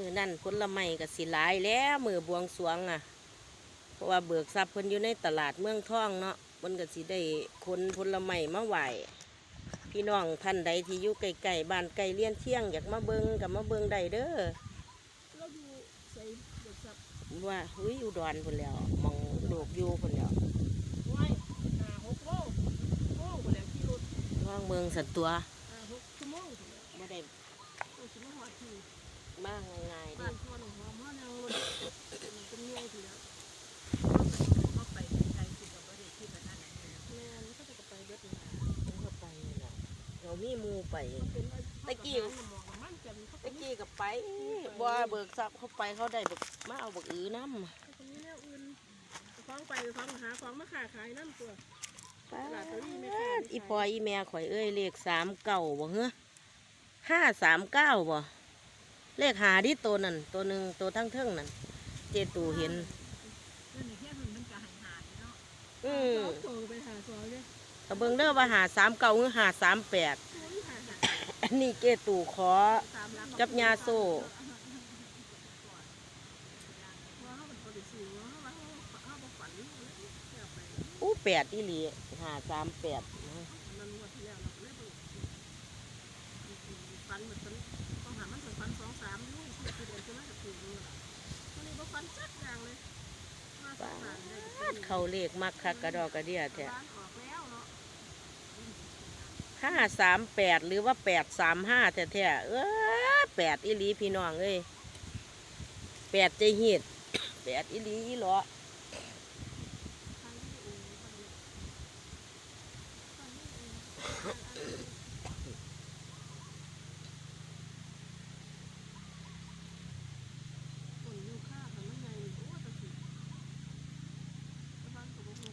มือนั่นผลไม้ก็สิหลายแล้วมือบวงสรวงอะ เพราะว่าเบิกทรัพย์เพิ่นอยู่ในตลาดเมืองทองเนาะมันก็สิได้คนผลไม้มาไหวพี่น้องท่านใดที่อยู่ใกล้ๆบ้านใกล้เลี้ยนเที่ยงอยากมาเบิงกับมาเบิงได้เด้อเราดูใส่เด็กสับว่าเฮ้ยอุดรพุ่นแล้วหมองลูกอยู่พุ่นแล้วไว้ห้าหกโมงโมงไปแล้วขี่รถว่างเมืองสันตัวห้าหกชั่วโมงไปแล้วไม่ได้ต้องสิมาหอดที่ มาง่ายๆเดิบ้านพ่อหนุ่มหอมพ่อแนวรถมันเป็นเงี้ยทีแล้วเขาไปไกลสิกับประเด็ที่ประธานไหนแม่นเขาจะไปเบิดนี่นะเข้าไปนี่ล่ะเรามีหมูไป เป็นตะกี้หมอกมันจันเขาตะกี้กับไปบ่เบิกทรัพย์เข้าไปเขาได้บักมาเอาบักอือน้ำตรงนี้แนวอื่นฟ้องไปฟ้องหาฟ้องมาขาขายนั่นตัวป้าตลาดตะลี่แม่ดค้าอีพออีแม่ข่อยเอ้ยเลขสามเก้าบ่เฮ้อห้าสามเก้าบ่ เลขหาที่ตัวนั่นตัวหนึ่งตัวทั้งเทิงนั่นเจตูเห็นเรื่องนี้แค่มันมันจะหายหายเนาะอืมโตไปหาซอยเลยกระเบิงเด้อว่าหาสามเก้าหรือหาสามแปดโอ้ยหายหายอันนี้เจตูขอตามร้านกับยาโซ่ว่าเขาเป็นคนสิวว่าเขาเขาบอกฝันเลยอยากไปอู้แปดอีหลีหาสามแปด มันงวดที่แล้วเราเลยไปฝันเหมือนฝันต้องหามันเป็นฝันสองสามยุ่งคือเดือนจะมากับถูกเลยล่ะวันนี้ก็ฝันจัดอย่างเลยมาสักหนาเลย เขาเลขมักคักกระดอกกระเดียแท้ร้านออกแล้วเนาะห้าสามแปดหรือว่าแปดสามห้าแท้ๆเออแปดอีลีพี่น้องเอ้ยแปดใจหีดแปดอีหลีอีหลอ คนอยู่ค่ากันไม่ไงโอ้ตะกี้บ้านตัวพวกมัน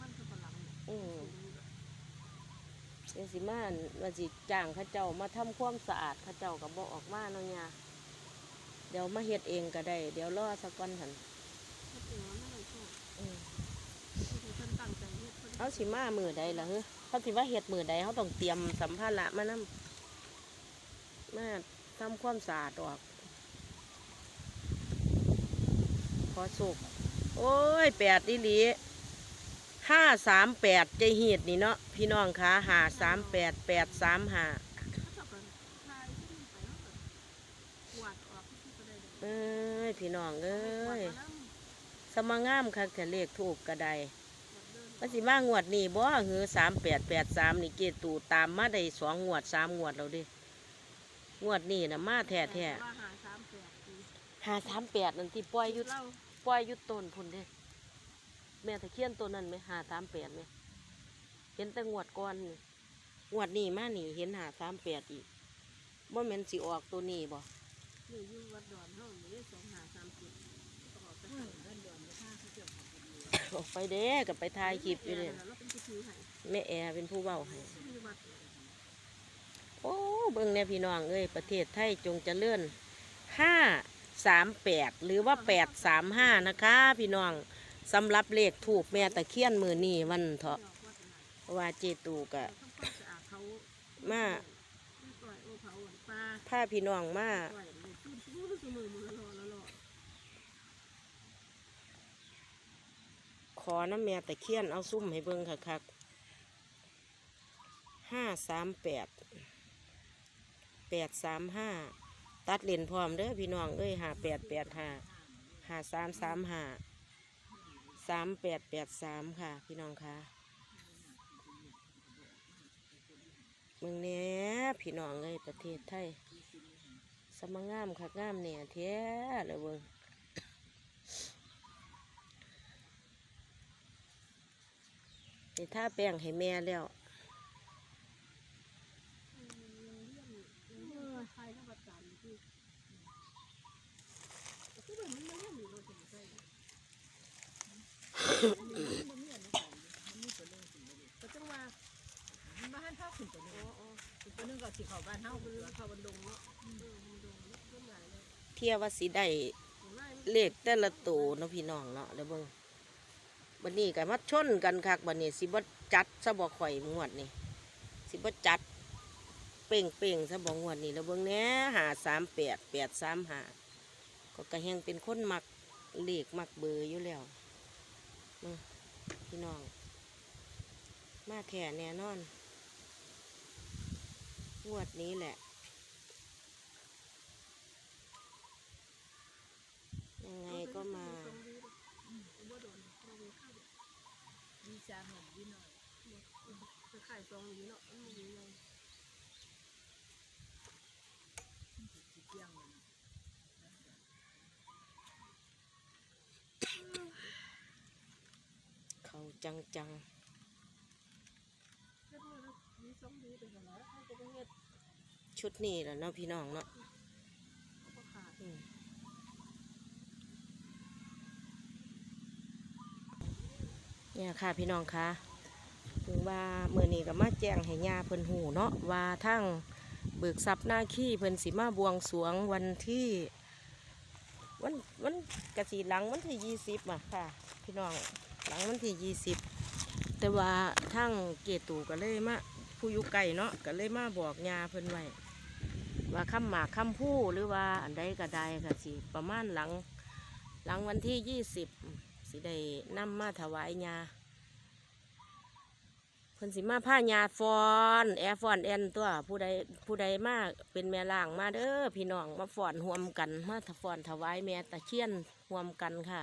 มันคือฝรั่ง อืมเดี๋ ยวสิมาว่าสิจ้างเข้าเจ้ามาทำความสะอาดเข้าเจ้าก็บอกออกมาเนาะเนี่ยเดี๋ยวมาเฮ็ดเองก็ได้ เดี๋ยวรอสักวันหันอืมเอาสิมามือใดล่ะเฮ้ยเขาสิว่าเฮ็ดมือใดเขาต้องเตรียมสัมภาระมานำมาทำความสะอาดออก ขอสุก โอ้ยแปดอีหลี ห้าสามแปดใจหีดนี่เนาะพี่น้องคะหาสามแปดแปดสามหาเอ้ยพี่น้องเอ้ยสมางามคักแต่เลขถูกกระไดมันสิมางวดนี่บ่หือสามแปดแปดสามนี่เกตูตามมาได้สองงวดสามงวดแล้วเดิงวดนี่นะมาแท้แท้หาสามแปดนั่นที่ปล่อยอยุดปล่อยอยุดต้นพุ่นเด้ แม่ตะเคียนตัวนั้นไหมหาสามแปดไหมเห็นแต่งวดก่อนนี่งวดนี้มานี่เห็นหาสามแปดอีกว่าแม่นสิออกตัวนี้บ่นี่อยู่วัดดอนเฮานี่สองหาสามสิบก็ออกไปหาวัดดอนไม่ค่าเขาเกี่ยวกับออกไปเด้กับไปถ่ายคลิปอยู่เนี่ยแล้วเป็นผู้ถือให้แม่แอร์เป็นผู้เว้าให้ที่วัดโอ้เบิ่งแน่พี่น้องเอ้ยประเทศไทยจงเจริญห้าสามแปดหรือว่าแปดสามห้านะคะ พี่น้อง สำหรับเลขถูกแม่ตะเคียนมือนี่วันเถาะว่าเจตูกะมาดเขามาปล่อยโอเผาปลาพี่น้องมาปล่อยเลยตุ้มตุ้มตุ้มมือมือละลอละลอขอน้ำแม่ตะเคียนเอาซุ่มให้เบิ่งค่ะคักห้าสามแปดแปดสามห้าตัดเลนพร้อมเด้อพี่น้องเอ้ยห้าแปดแปดห้าห้าสามสามห้า สามแปดแปดสามค่ะ พี่น้องค่ะมึงเนี้ยพี่น้องเลยประเทศไทย สมงามค่ะงามเนี่ยแท้เลยเบิ่งนี่ถ้าแป้งให้แม่แล้ว เออใครก็ประจำที่ก็แบบมันไม่ได้มีรถถึงใส่ ก็จังว่าบ้านเท่าขึ้นตัวนึงขึ้นตัวนึงก็สิเข้าบ้านเท่าเอาขึ้เป็นขาบันดงเนาะเออบันดงเนาะต้นใหญ่เลยเทียว่าสิได้ไล่เลขแต่ละตัวเนาะพี่น้องเนาะเดี๋ยวเบิ่งบันนี้ก็มาชนกันคักบันนี้สิบ่จัดซะบ่ข่อยงวดนี่สิบ่จัดเป่งเป่งๆซะบ่งวดนี่แล้วเบิ่งแหน่หาสามแปดแปดสามหาก็กระแหงเป็นคนมักเลขมักเบอร์อยู่แล้ว พี่น้อง มาแท่แน่นอน งวดนี้แหละ ยังไงก็มาดีจามหน่อยดีหน่อยจะขายซองนี้เนาะมันมีไง สิเที่ยงเลย เขาจังจัง เฮ็ดมาแล้วมีซองดีไปก่อนแล้วเขาก็ไปเฮ็ดๆชุดนี้แหละเนาะพี่น้องเนาะเนี่ยค่ะพี่น้องคะถึงว่าเมื่อนี้ก็มาแจ้งให้ญาเพิ่นหูเนาะว่าทั้งเบิกทรัพย์หน้าขี้เพิ่นสิมาบวงสวงวันที่วันวันกระสีหลังวันที่ยี่สิบอะค่ะ พี่น้อง หลังวันที่ยี่สิบแต่ว่าทั้งเกตูก็เลยมาผู้ยู่ไกลเนาะก็เลยมาบอกญาเพิ่นไว้ว่าคำหมากคำพูหรือว่าอันใดก็ได้ค่ะสิประมาณหลังหลังวันที่ยี่สิบสิได้นำมาถวายญาเพิ่นสิมาผ้ายาฟอนแอร์ฟอนแอนตัวผู้ใดผู้ใดมากเป็นแม่ล่างมาเด้อพี่น้องมาฟอนห่วมกันมาถฟอนถวายแม่ตะเคียนห่วมกันค่ะ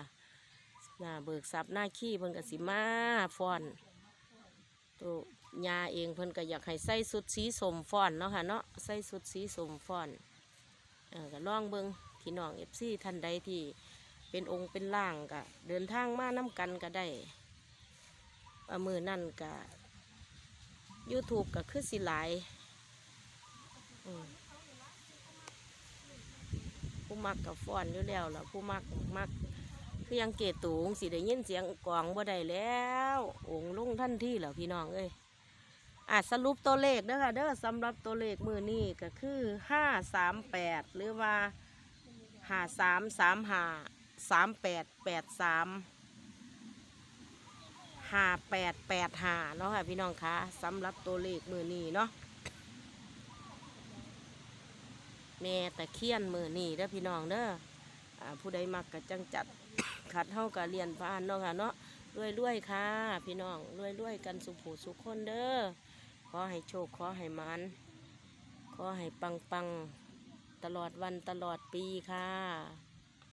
นาเบิกทรัพย์หน้าขี้เพิ่นก็สิมาฟอนตัวยาเองเพิ่นก็อยากให้ใส่สุดสีสมฟอนเนาะค่ะเนาะใส่สุดสีสมฟอนเออก็ลองเบิงพี่น้องเอฟซีท่านใดที่เป็นองค์เป็นล่างก็เดินทางมาน้กันก็ได้มือนั่นก็ YouTube ก็คือสิหลายผู้มักกับฟอนอยู่แล้วล่ะผู้มักมัก คือยังเกตูงสิได้ยินเสียงกลองบ่ได้แล้วองค์ลงท่านที่แล้วพี่น้องเอ้ยอะสรุปตัวเลขเด้อค่ะเด้อสำหรับตัวเลขมือนี้ก็คือห้าสามแปดหรือว่าห้าสามสามห้าสามแปดแปดสามห้าแปดแปดห้าเนาะค่ะพี่น้องคะสำหรับตัวเลขมือนี้เนาะแม่ตะเคียนมือนี้เด้อพี่น้องเด้ออผู้ใดมักก็จังจัด ขัดเท่ากับเรียนผ่านเนาะค่ะเนาะรวยรวยๆค่ะ พี่น้องรวยรวยๆกันสุขผูสุขคนเด้อขอให้โชคขอให้มันขอให้ปังปังๆตลอดวันตลอดปีค่ะ